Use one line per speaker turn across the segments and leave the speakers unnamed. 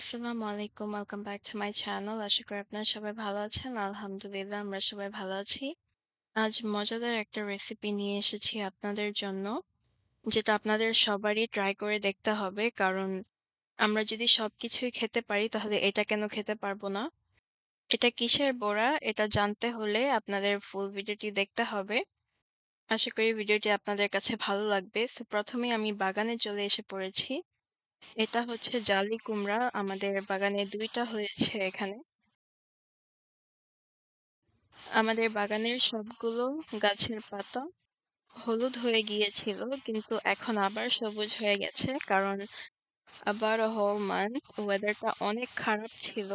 আসসালামু আলাইকুম। Welcome back to my channel. আশা করি আপনারা সবাই ভালো আছেন। আলহামদুলিল্লাহ আমরা সবাই ভালো আছি। আজ মজাদার একটা রেসিপি নিয়ে এসেছি আপনাদের জন্য। যেটা আপনাদের সবারই ট্রাই করে দেখতে হবে। কারণ আমরা যদি সবকিছুই খেতে পারি তাহলে এটা কেন খেতে পারব না? এটা কিসের বড়া? এটা জানতে হলে আপনাদের ফুল ভিডিওটি দেখতে হবে। আশা করি ভিডিওটি আপনাদের কাছে ভালো লাগবে। সো ১ম এই আমি বাগানে চলে এসে পড়েছি। এটা হচ্ছে জালি কুমড়া। আমাদের বাগানে দুইটা হয়েছে এখানে। আমাদের বাগানের সবগুলো গাছের পাতা হলুদ হয়ে গিয়েছিল কিন্তু এখন আবার সবুজ হয়ে গেছে। কারণ a whole ওয়েদারটা অনেক খারাপ ছিল।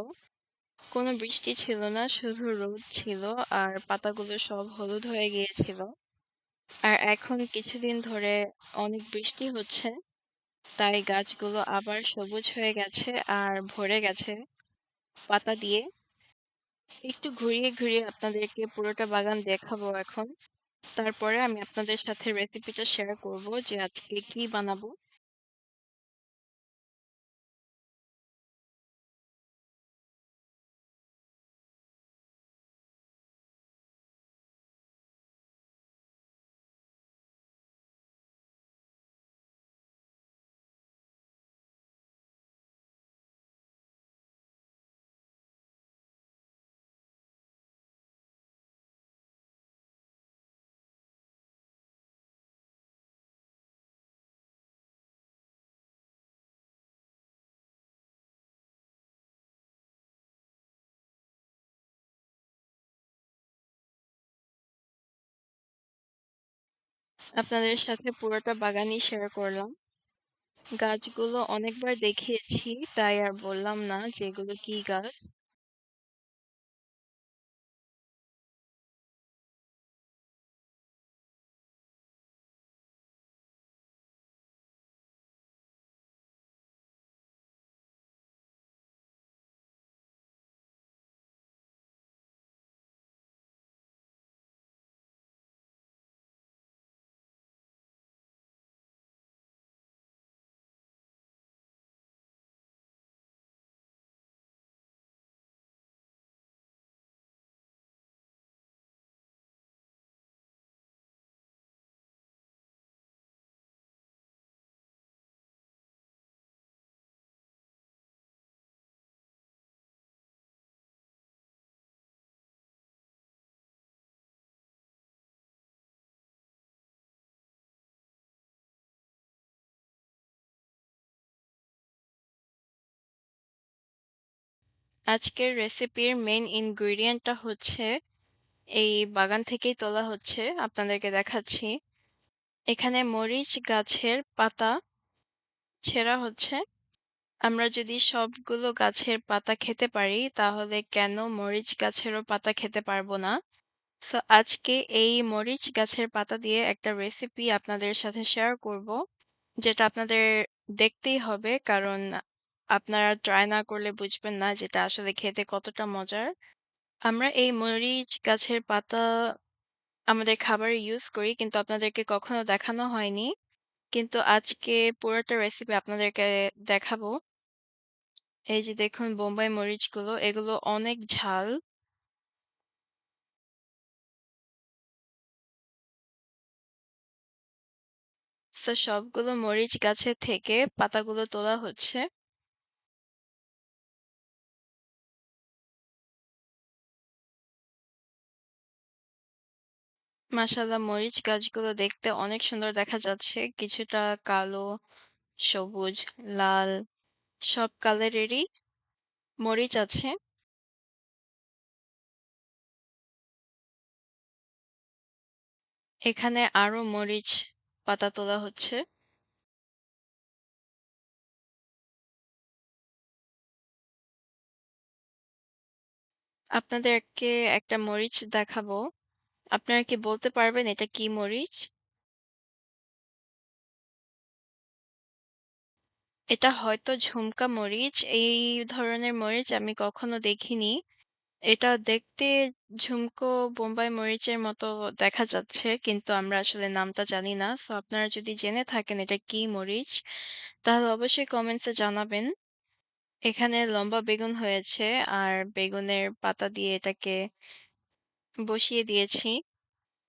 কোনো বৃষ্টি ছিল না, শুধু রোদ ছিল আর পাতাগুলো সব হলুদ হয়ে গিয়েছিল। আর এখন কিছুদিন ধরে অনেক বৃষ্টি হচ্ছে। তাই গাছগুলো আবার সবুজ হয়ে গেছে আর ভরে গেছে পাতা দিয়ে। একটু ঘুরিয়ে, ঘুরিয়ে আপনাদেরকে পুরোটা বাগান দেখাবো এখন। তারপরে আমি আপনাদের সাথে রেসিপিটা শেয়ার করব যে আজকে কি বানাবো। আপনাদের সাথে পুরোটা বাগানই শেয়ার করলাম। গাছগুলো অনেকবার দেখিয়েছি, তাই আর বললাম না যে এগুলো কি গাছ। আজকের রেসিপির মেইন ইনগ্রিডিয়েন্টটা হচ্ছে এই বাগান থেকেই তোলা হচ্ছে। আপনাদেরকে দেখাচ্ছি। এখানে মরিচ, গাছের পাতা ছেঁড়া হচ্ছে। আমরা যদি সবগুলো গাছের পাতা খেতে পারি, তাহলে কেন মরিচ গাছেরও পাতা খেতে পারব না? সো আজকে এই মরিচ গাছের পাতা দিয়ে একটা রেসিপি আপনাদের সাথে শেয়ার করব। যেটা আপনাদের দেখতেই হবে, কারণ আপনারা ট্রাই না করলে বুঝবেন না যেটা আসলে খেতে কতটা মজার। আমরা এই মরিচ গাছের পাতা আমাদের খাবারে ইউজ করি, কিন্তু আপনাদেরকে কখনো দেখানো হয়নি। কিন্তু আজকে পুরোটা রেসিপি আপনাদেরকে দেখাবো। এই যে দেখুন বোম্বাই মরিচগুলো, এগুলো অনেক ঝাল। সবগুলো মরিচ গাছের থেকে পাতাগুলো তোলা হচ্ছে। মাশাআল্লাহ মরিচ গাছগুলো দেখতে অনেক সুন্দর দেখা যাচ্ছে। কিছুটা কালো, সবুজ, লাল সব কালারেরই মরিচ আছে। এখানে আরও মরিচ পাতা তোলা হচ্ছে। আপনাদেরকে একটা মরিচ দেখাবো। আপনারা কি বলতে পারবেন এটা কি মরিচ? এটা হয়তো ঝুমকা মরিচ। এই ধরনের মরিচ আমি কখনো দেখিনি। এটা দেখতে ঝুমকো বোম্বাই মরিচের মতো দেখা যাচ্ছে, কিন্তু আমরা আসলে নামটা জানি না। সো আপনারা যদি জেনে থাকেন এটা কি মরিচ, তাহলে অবশ্যই কমেন্টসে জানাবেন। এখানে লম্বা বেগুন হয়েছে, আর বেগুনের পাতা দিয়ে এটাকে বসিয়ে দিয়েছি।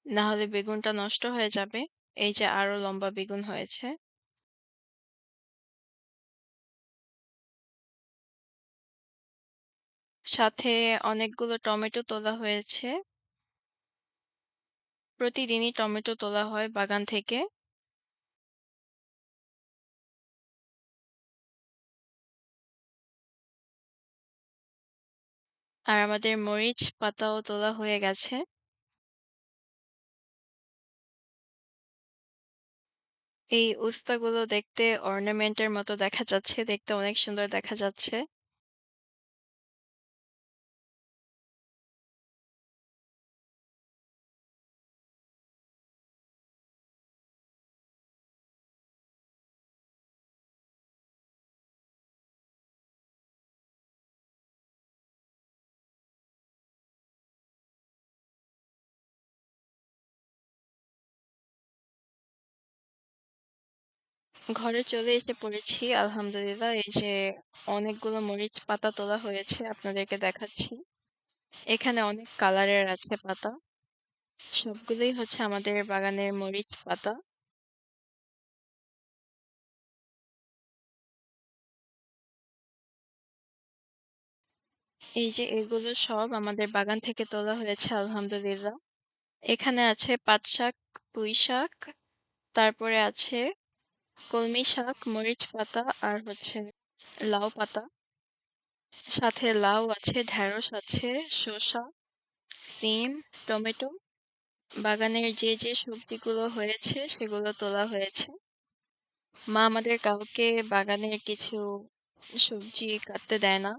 না হলে বেগুনটা নষ্ট হয়ে যাবে। এই যে আরও লম্বা বেগুন হয়েছে। সাথে অনেকগুলো টমেটো তোলা হয়েছে। প্রতিদিনই টমেটো তোলা হয় বাগান থেকে। আর আমাদের মরিচ পাতাও তোলা হয়ে গেছে। এই উস্তাগুলো দেখতে অর্নামেন্টের মতো দেখা যাচ্ছে। দেখতে অনেক সুন্দর দেখা যাচ্ছে। ঘরে চলে এসে পড়েছি আলহামদুলিল্লাহ। এই যে অনেকগুলো মরিচ পাতা তোলা হয়েছে আপনাদেরকে দেখাচ্ছি। এখানে অনেক কালারের আছে পাতা। সবগুলোই হচ্ছে আমাদের বাগানের মরিচ পাতা। এই যে এগুলো সব আমাদের বাগান থেকে তোলা হয়েছে আলহামদুলিল্লাহ। এখানে আছে পাট শাক, পুঁই শাক, তারপরে আছে কলমি শাক, মরিচ পাতা আর হচ্ছে লাউ পাতা। সাথে লাউ আছে, ঢেঁড়স আছে, শসা, সিম, টমেটো। বাগানের যে, যে সবজিগুলো হয়েছে সেগুলো তোলা হয়েছে। মা আমাদের কাউকে বাগানের কিছু সবজি কাটতে দেয় না।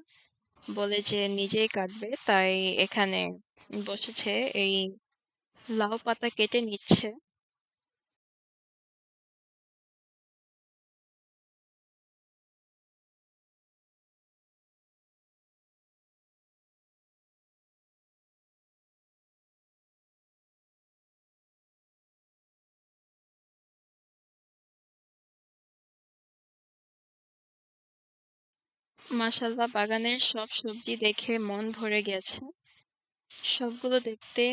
বলে যে নিজেই কাটবে। তাই এখানে বসেছে এই লাউ পাতা কেটে নিচ্ছে। মাশাআল্লাহ বাগানের সব সবজি দেখে মন ভরে গেছে। সবগুলো দেখতে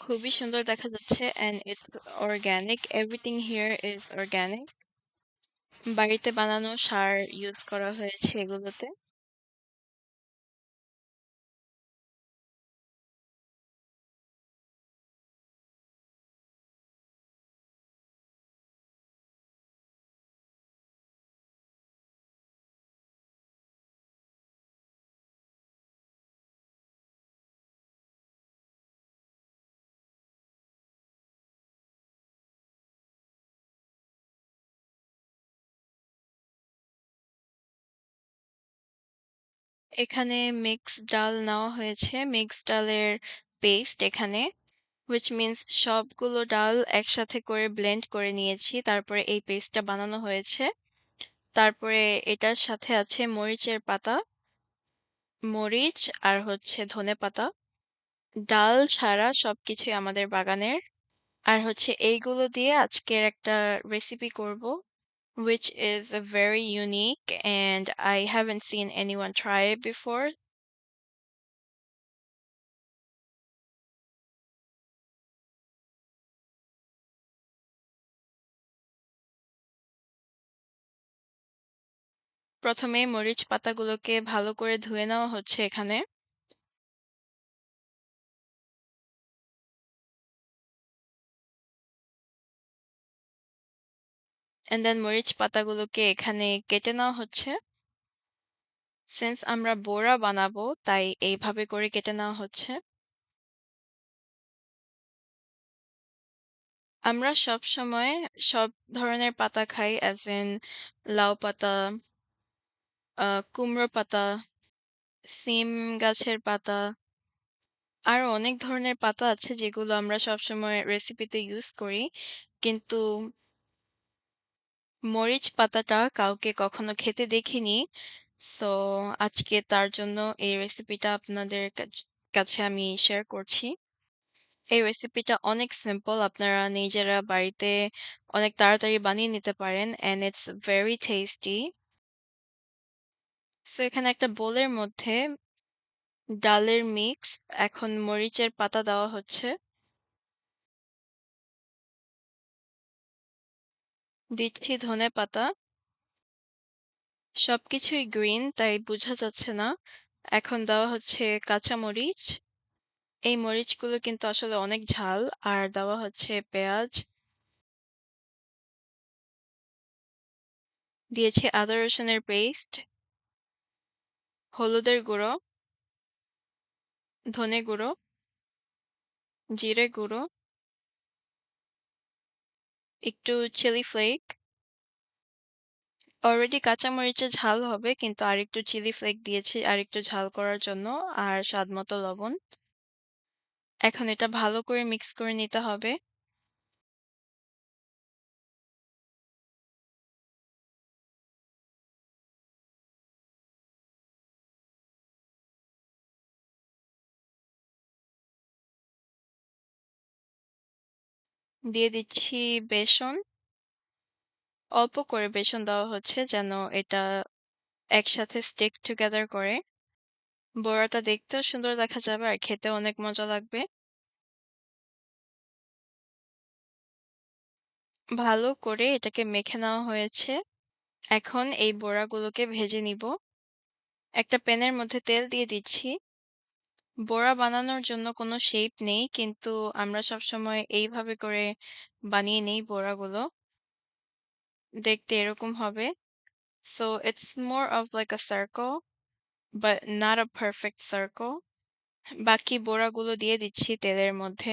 খুবই সুন্দর দেখা যাচ্ছে and it's organic everything here is organic বাড়িতে বানানো সার ইউজ করা হয়েছে এগুলোতে। এখানে মিক্স ডাল নেওয়া হয়েছে। মিক্সড ডালের পেস্ট এখানে, which মিন্স সবগুলো ডাল একসাথে করে ব্লেন্ড করে নিয়েছি। তারপরে এই পেস্টটা বানানো হয়েছে। তারপরে এটার সাথে আছে মরিচের পাতা, মরিচ আর হচ্ছে ধনেপাতা। ডাল ছাড়া সবকিছুই আমাদের বাগানের। আর হচ্ছে এইগুলো দিয়ে আজকের একটা রেসিপি করব। which is very unique and I haven't seen anyone try it before. প্রথমে মরিচ পাতাগুলোকে ভালো করে ধুয়ে নেওয়া হচ্ছে এখানে। and then মরিচ পাতাগুলোকে এখানে কেটে নেওয়া হচ্ছে। since আমরা বোড়া বানাবো তাই এইভাবে করে কেটে নেওয়া হচ্ছে। আমরা সবসময় সব ধরনের পাতা খাই অ্যাজ in লাউ পাতা কুমড়ো পাতা, সিম গাছের পাতা। আরও অনেক ধরনের পাতা আছে যেগুলো আমরা সবসময় রেসিপিতে ইউজ করি। কিন্তু মরিচ পাতাটা কাউকে কখনো খেতে দেখিনি। সো আজকে তার জন্য এই রেসিপিটা আপনাদের কাছ কাছে আমি শেয়ার করছি। এই রেসিপিটা অনেক সিম্পল। আপনারা নিজেরা বাড়িতে অনেক তাড়াতাড়ি বানিয়ে নিতে পারেন and it's very tasty. So এখানে একটা বোলের মধ্যে ডালের মিক্স, এখন মরিচের পাতা দেওয়া হচ্ছে। দিচ্ছি ধনেপাতা। সবকিছুই গ্রিন, তাই বোঝা যাচ্ছে না। এখন দেওয়া হচ্ছে কাঁচামরিচ। এই মরিচগুলো কিন্তু আসলে অনেক ঝাল, আর দেওয়া হচ্ছে পেঁয়াজ। দিয়েছি আদা রসুনের পেস্ট। হলুদের গুঁড়ো। ধনে গুঁড়ো। জিরে গুঁড়ো। একটু চিলি ফ্লেক। অলরেডি কাঁচামরিচে ঝাল হবে, কিন্তু আর একটু চিলি ফ্লেক দিয়েছি আর একটু ঝাল করার জন্য, আর স্বাদ মতো লবণ। এখন এটা ভালো করে মিক্স করে নিতে হবে। দিয়ে দিচ্ছি বেসন। অল্প করে বেসন দেওয়া হচ্ছে যেন এটা একসাথে stick together করে। বড়াটা দেখতেও সুন্দর দেখা যাবে আর খেতেও অনেক মজা লাগবে। ভালো করে এটাকে মেখে নেওয়া হয়েছে। এখন এই বড়াগুলোকে ভেজে নিব। একটা প্যানের মধ্যে তেল দিয়ে দিচ্ছি। বড়া বানানোর জন্য কোনো শেপ নেই, কিন্তু আমরা সবসময় এইভাবে করে বানিয়ে নেই বড়াগুলো। দেখতে এরকম হবে। So it's more of like a circle, but not a perfect circle. বাকি বড়াগুলো দিয়ে দিচ্ছি তেলের মধ্যে।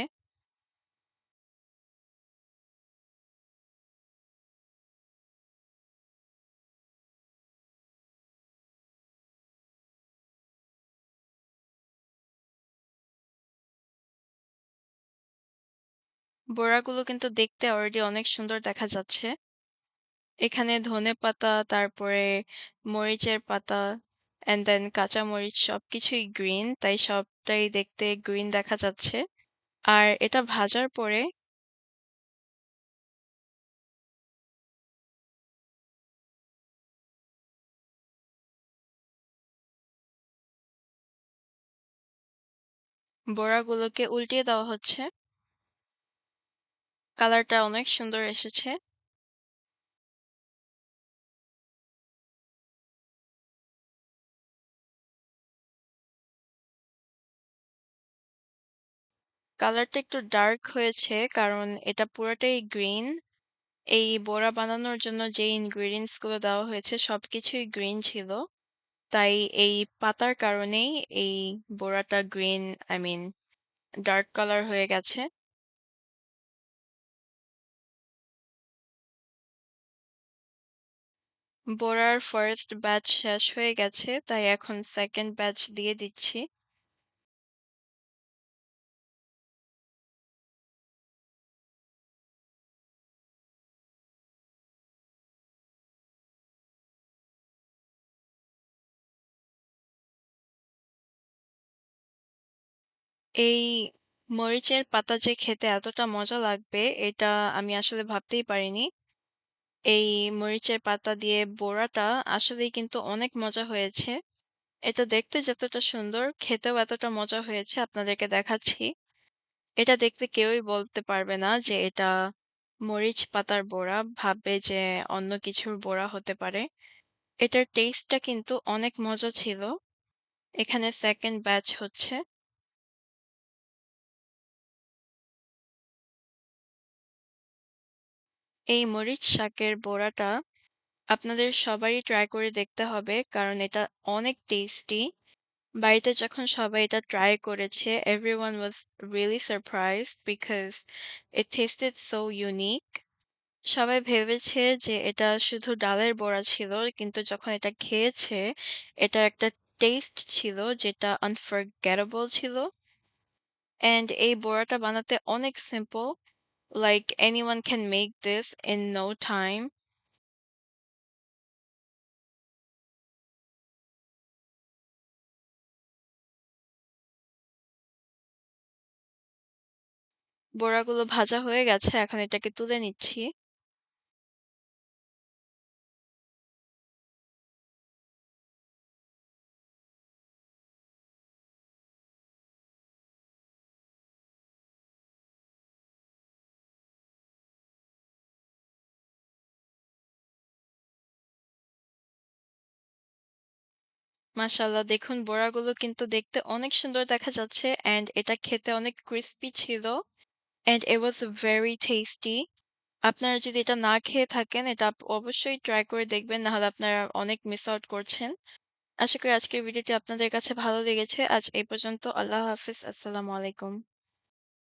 বড়াগুলো কিন্তু দেখতে অলরেডি অনেক সুন্দর দেখা যাচ্ছে। এখানে ধনেপাতা, তারপরে মরিচের পাতা অ্যান্ড দেন কাঁচামরিচ সবকিছুই গ্রিন তাই সবটাই দেখতে গ্রিন দেখা যাচ্ছে। আর এটা ভাজার পরে বড়াগুলোকে উল্টিয়ে দেওয়া হচ্ছে। কালারটা অনেক সুন্দর এসেছে। কালারটা একটু ডার্ক হয়েছে, কারণ এটা পুরোটাই গ্রিন। এই বড়া বানানোর জন্য যে ingredients গুলো দেওয়া হয়েছে, সবকিছুই গ্রিন ছিল। তাই এই পাতার কারণেই এই বড়াটা green, I mean, dark colour হয়ে গেছে। বড়ার ফার্স্ট ব্যাচ শেষ হয়ে গেছে, তাই এখন সেকেন্ড ব্যাচ দিয়ে দিচ্ছি। এই মরিচের পাতা যে খেতে এতটা মজা লাগবে, এটা আমি আসলে ভাবতেই পারিনি। এই মরিচের পাতা দিয়ে বড়াটা আসলেই কিন্তু অনেক মজা হয়েছে। এটা দেখতে যতটা সুন্দর, খেতেও এতটা মজা হয়েছে আপনাদেরকে দেখাচ্ছি। এটা দেখতে কেউই বলতে পারবে না যে এটা মরিচ পাতার বড়া। ভাববে যে অন্য কিছুর বড়া হতে পারে। এটার টেস্টটা কিন্তু অনেক মজা ছিল। এখানে সেকেন্ড ব্যাচ হচ্ছে। এই মরিচ শাকের বড়াটা আপনাদের সবারই ট্রাই করে দেখতে হবে, কারণ এটা অনেক টেস্টি। বাড়িতে যখন সবাই এটা ট্রাই করেছে, everyone was really surprise because it tasted so unique সবাই ভেবেছে যে এটা শুধু ডালের বড়া ছিল, কিন্তু যখন এটা খেয়েছে এটা একটা টেস্ট ছিল যেটা unforgettable ছিল। অ্যান্ড এই বড়াটা বানাতে অনেক simple. Like anyone can make this in no time. বড়াগুলো ভাজা হয়ে গেছে এখন এটাকে তুলে নিচ্ছি। মাশাআল্লাহ দেখুন বড়াগুলো কিন্তু দেখতে অনেক সুন্দর দেখা যাচ্ছে অ্যান্ড এটা খেতে অনেক ক্রিস্পি ছিল and it was very tasty আপনারা যদি এটা না খেয়ে থাকেন, এটা অবশ্যই ট্রাই করে দেখবেন। নাহলে আপনারা অনেক মিস আউট করছেন। আশা করি আজকের ভিডিওটি আপনাদের কাছে ভালো লেগেছে। আজ এই পর্যন্ত। আল্লাহ হাফিজ, আসসালামু আলাইকুম।